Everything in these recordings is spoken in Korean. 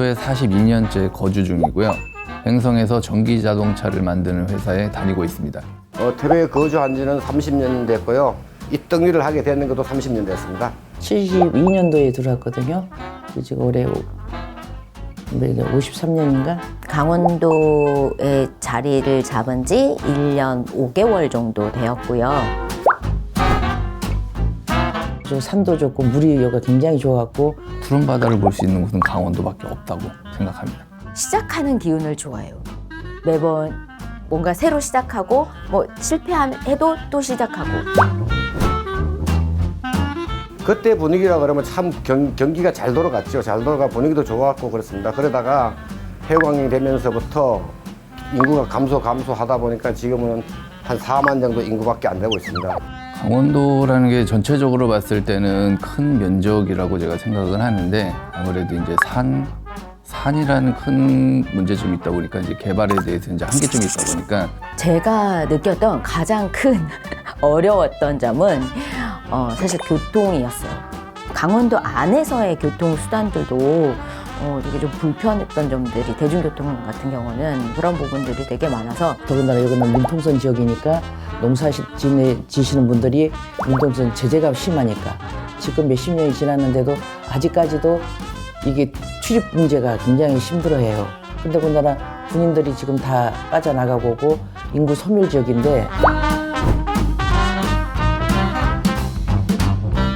강원도에 42년째 거주 중이고요. 횡성에서 전기 자동차를 만드는 회사에 다니고 있습니다. 어, 태백에 거주한 지는 30년 됐고요. 이 떡일을 하게 되는 것도 30년 됐습니다. 72년도에 들어왔거든요. 지금 올해 53년인가? 강원도에 자리를 잡은 지 1년 5개월 정도 되었고요. 저 산도 좋고 물이 여기가 굉장히 좋았고 푸른 바다를 볼 수 있는 곳은 강원도밖에 없다고 생각합니다. 시작하는 기운을 좋아해요. 매번 뭔가 새로 시작하고 뭐 실패해도 또 시작하고 그때 분위기라 그러면 참 경, 경기가 잘 돌아갔죠. 잘 돌아가 분위기도 좋았고 그렇습니다. 그러다가 해관이 되면서부터 인구가 감소 감소하다 보니까 지금은 한 4만 정도 인구밖에 안 되고 있습니다. 강원도라는 게 전체적으로 봤을 때는 큰 면적이라고 제가 생각을 하는데 아무래도 이제 산 산이라는 큰 문제점이 있다 보니까 이제 개발에 대해서 이제 한계점이 있다 보니까 제가 느꼈던 가장 큰 어려웠던 점은 어, 사실 교통이었어요. 강원도 안에서의 교통 수단들도 어, 되게 좀 불편했던 점들이 대중교통 같은 경우는 그런 부분들이 되게 많아서 더군다나 여기는 민통선 지역이니까 농사 지시는 분들이 민통선 제재가 심하니까 지금 몇십 년이 지났는데도 아직까지도 이게 출입 문제가 굉장히 힘들어해요. 근데 군다나 군인들이 지금 다 빠져나가고 오고 인구 소멸 지역인데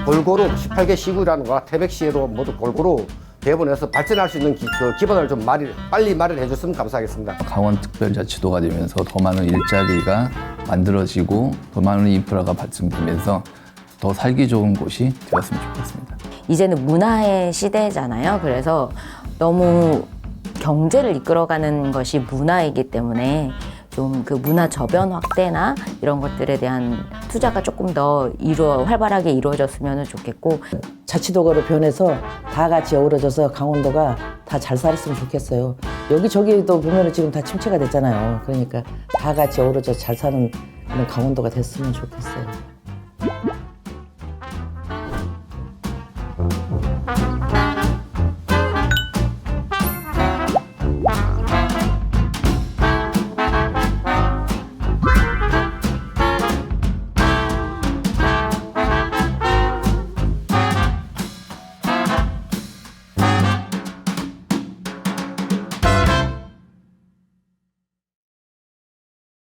골고루 18개 시구라는가 태백시에도 모두 골고루 배분해서 발전할 수 있는 기, 그 기반을 좀 마련, 빨리 마련해 줬으면 감사하겠습니다. 강원특별자치도가 되면서 더 많은 일자리가 만들어지고 더 많은 인프라가 발전되면서 더 살기 좋은 곳이 되었으면 좋겠습니다. 이제는 문화의 시대잖아요. 그래서 너무 경제를 이끌어가는 것이 문화이기 때문에 좀 그 문화 저변 확대나 이런 것들에 대한 투자가 조금 더 이루어 활발하게 이루어졌으면 좋겠고 자치도가로 변해서 다 같이 어우러져서 강원도가 다 잘 살았으면 좋겠어요. 여기저기도 보면은 지금 다 침체가 됐잖아요. 그러니까 다 같이 어우러져 잘 사는 그런 강원도가 됐으면 좋겠어요.